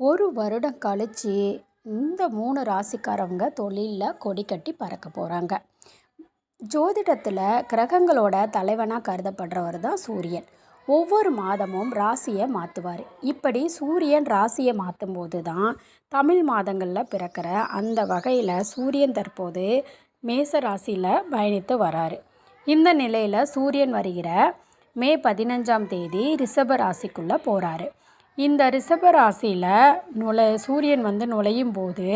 ஒரு வருடம் கழித்து இந்த மூணு ராசிக்காரவங்க தொழிலில் கொடி கட்டி பறக்க போகிறாங்க ஜோதிடத்தில் கிரகங்களோட தலைவனாக கருதப்படுறவர் தான் சூரியன். ஒவ்வொரு மாதமும் ராசியை மாற்றுவார் இப்படி சூரியன் ராசியை மாற்றும் போது தான் தமிழ் மாதங்களில் பிறக்கிற அந்த வகையில் சூரியன் தற்போது மேச ராசியில் பயணித்து வராரு. இந்த நிலையில் சூரியன் வருகிற மே பதினஞ்சாம் தேதி ரிஷப ராசிக்குள்ளே போகிறாரு இந்த ரிஷபராசியில் நுழை சூரியன் வந்து நுழையும் போது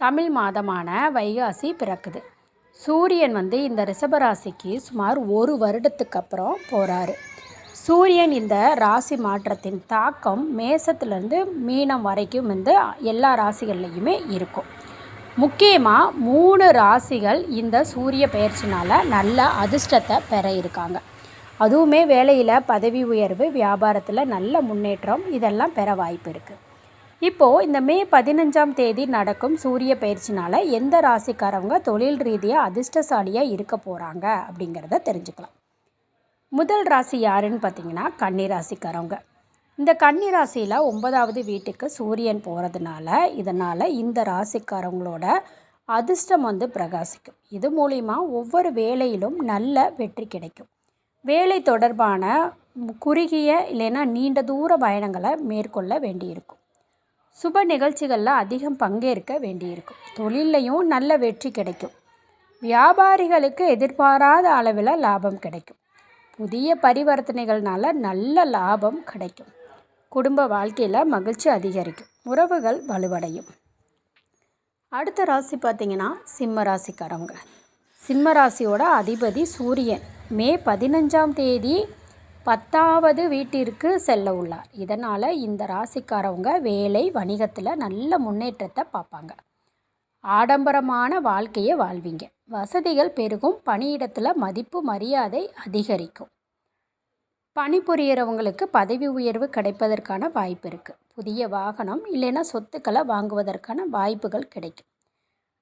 தமிழ் மாதமான வைகாசி பிறக்குது. சூரியன் வந்து இந்த ரிஷபராசிக்கு சுமார் ஒரு வருடத்துக்கு அப்புறம் போகிறாரு சூரியன் இந்த ராசி மாற்றத்தின் தாக்கம் மேசத்துலேருந்து மீனம் வரைக்கும் வந்து எல்லா ராசிகள்லையுமே இருக்கும். முக்கியமாக மூணு ராசிகள் இந்த சூரிய பயிற்சினால் நல்ல அதிர்ஷ்டத்தை பெற இருக்காங்க. அதுவுமே வேலையில் பதவி உயர்வு வியாபாரத்தில் நல்ல முன்னேற்றம் இதெல்லாம் பெற வாய்ப்பு இருக்குது இப்போது இந்த மே பதினஞ்சாம் தேதி நடக்கும் சூரிய பயிற்சினால் எந்த ராசிக்காரவங்க தொழில் ரீதியாக அதிர்ஷ்டசாலியாக இருக்க போகிறாங்க அப்படிங்கிறத தெரிஞ்சுக்கலாம். முதல் ராசி யாருன்னு பார்த்தீங்கன்னா கன்னி ராசிக்காரவங்க. இந்த கன்னி ராசியில் ஒன்பதாவது வீட்டுக்கு சூரியன் போகிறதுனால இதனால் இந்த ராசிக்காரவங்களோட அதிர்ஷ்டம் வந்து பிரகாசிக்கும். இது மூலிமா ஒவ்வொரு வேலையிலும் நல்ல வெற்றி கிடைக்கும். வேலை தொடர்பான குறுகிய இல்லைன்னா நீண்ட தூர பயணங்களை மேற்கொள்ள வேண்டியிருக்கும். சுப நிகழ்ச்சிகளில் அதிகம் பங்கேற்க வேண்டியிருக்கும். தொழிலையும் நல்ல வெற்றி கிடைக்கும். வியாபாரிகளுக்கு எதிர்பாராத அளவில் லாபம் கிடைக்கும். புதிய பரிவர்த்தனைகள்னால நல்ல லாபம் கிடைக்கும். குடும்ப வாழ்க்கையில் மகிழ்ச்சி அதிகரிக்கும். உறவுகள் வலுவடையும். அடுத்த ராசி பார்த்திங்கன்னா சிம்ம ராசிக்காரவங்க. சிம்ம ராசியோட அதிபதி சூரியன். மே பதினஞ்சாம் தேதி பத்தாவது வீட்டிற்கு செல்ல உள்ளார். இதனால் இந்த ராசிக்காரவங்க வேலை வணிகத்தில் நல்ல முன்னேற்றத்தை பார்ப்பாங்க. ஆடம்பரமான வாழ்க்கையை வாழ்வீங்க. வசதிகள் பெருகும் பணியிடத்தில் மதிப்பு மரியாதை அதிகரிக்கும். பணிபுரியறவங்களுக்கு பதவி உயர்வு கிடைப்பதற்கான வாய்ப்பு இருக்குது புதிய வாகனம் இல்லைன்னா சொத்துக்களை வாங்குவதற்கான வாய்ப்புகள் கிடைக்கும்.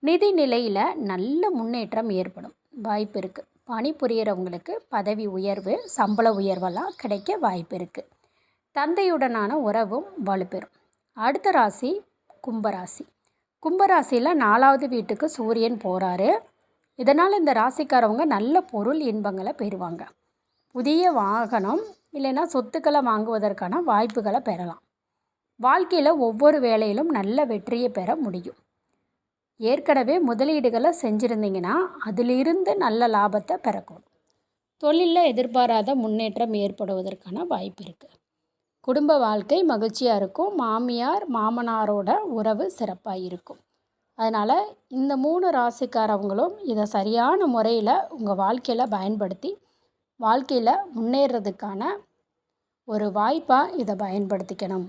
நிதி நிலையில் நல்ல முன்னேற்றம் ஏற்படும் வாய்ப்பு இருக்குது பணிபுரியறவங்களுக்கு பதவி உயர்வு சம்பள உயர்வெல்லாம் கிடைக்க வாய்ப்பு இருக்குது தந்தையுடனான உறவும் வலுப்பெறும். அடுத்த ராசி கும்பராசி. கும்பராசியில் நாலாவது வீட்டுக்கு சூரியன் போகிறாரு இதனால் இந்த ராசிக்காரவங்க நல்ல பொருள் இன்பங்களை பெறுவாங்க. புதிய வாகனம் இல்லைன்னா சொத்துக்களை வாங்குவதற்கான வாய்ப்புகளை பெறலாம். வாழ்க்கையில் ஒவ்வொரு வேலையிலும் நல்ல வெற்றியை பெற முடியும். ஏற்கனவே முதலீடுகளை செஞ்சுருந்தீங்கன்னா அதிலிருந்து நல்ல லாபத்தை பிறக்கும் தொழிலில் எதிர்பாராத முன்னேற்றம் ஏற்படுவதற்கான வாய்ப்பு இருக்குது குடும்ப வாழ்க்கை மகிழ்ச்சியாக இருக்கும். மாமியார் மாமனாரோட உறவு சிறப்பாக இருக்கும். அதனால் இந்த மூணு ராசிக்காரவங்களும் இதை சரியான முறையில் உங்கள் வாழ்க்கையில் பயன்படுத்தி வாழ்க்கையில் முன்னேறதுக்கான ஒரு வாய்ப்பாக இதை பயன்படுத்திக்கணும்.